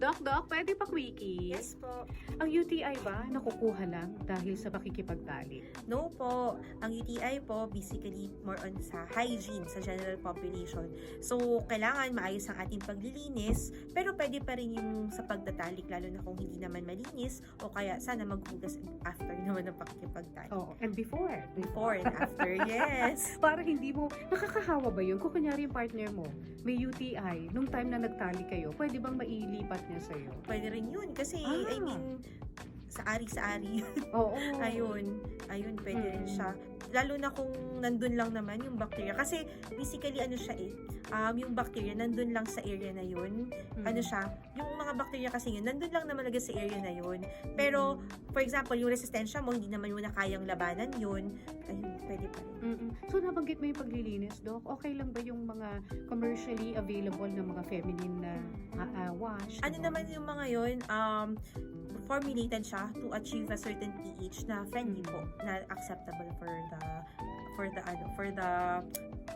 Doc, Doc, pwede pa quickie? Yes po. Ang UTI ba nakukuha lang dahil sa pakikipagtalik? No po. Ang UTI po, basically more on sa hygiene sa general population. So, kailangan maayos ang ating paglilinis, pero pwede pa rin yung sa pagtatalik, lalo na kung hindi naman malinis, o kaya sana maghugas after naman ng pakikipagtalik. Oo, and before. Before and after, yes. Para hindi mo, nakakahawa ba yun? Kung kunyari yung partner mo, may UTI, nung time na nagtali kayo, pwede bang mailipat niya sa'yo? Pwede rin yun. Kasi, Ah. I mean, sa ari-sa-ari. Oo. ayun. Ayun, pwede rin Mm. siya. Lalo na kung nandun lang naman yung bacteria. Kasi, basically, ano siya eh, um, yung bacteria, nandun lang sa area na yun. Mm. Ano siya, yung mga bacteria kasi yun, nandun lang naman talaga sa area na yun. Pero, for example, yung resistensya mo, hindi naman mo na kayang labanan yun. Ayun, pwede pa rin. Mm-mm. So, nabanggit mo yung paglilinis, Doc. Okay lang ba yung mga commercially available na mga feminine na ah, ah, wash? Ano naman yung mga yun, um, formulated siya to achieve a certain pH na friendly po, na acceptable for the for the ano, for the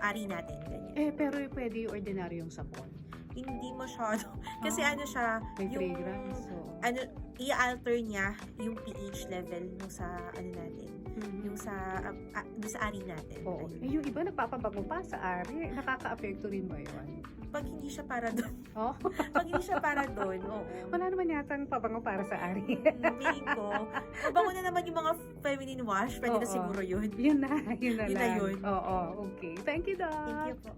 ari natin, ganyan. Eh, pero pwede yung ordinaryong sabon. Hindi masyado. Kasi Ah, ano siya, May yung, fragrance. So. ano, i-alter niya yung pH level nung sa, ano natin, Mhm. yung sa, uh, uh, sa ari natin. Oo. Eh, yung iba nagpapabango pa sa ari. Nakaka-apekto rin ba yun? Pag hindi siya para doon, Oh, pag hindi siya para doon, oo. wala naman yatang pabango para sa ari. Mm, Feeling ko, mabango na naman yung mga feminine wash, pwede na Oo. siguro yun. yun na, yun na Yun na lang. yun. Oo, okay. Thank you, Doc. Thank you po.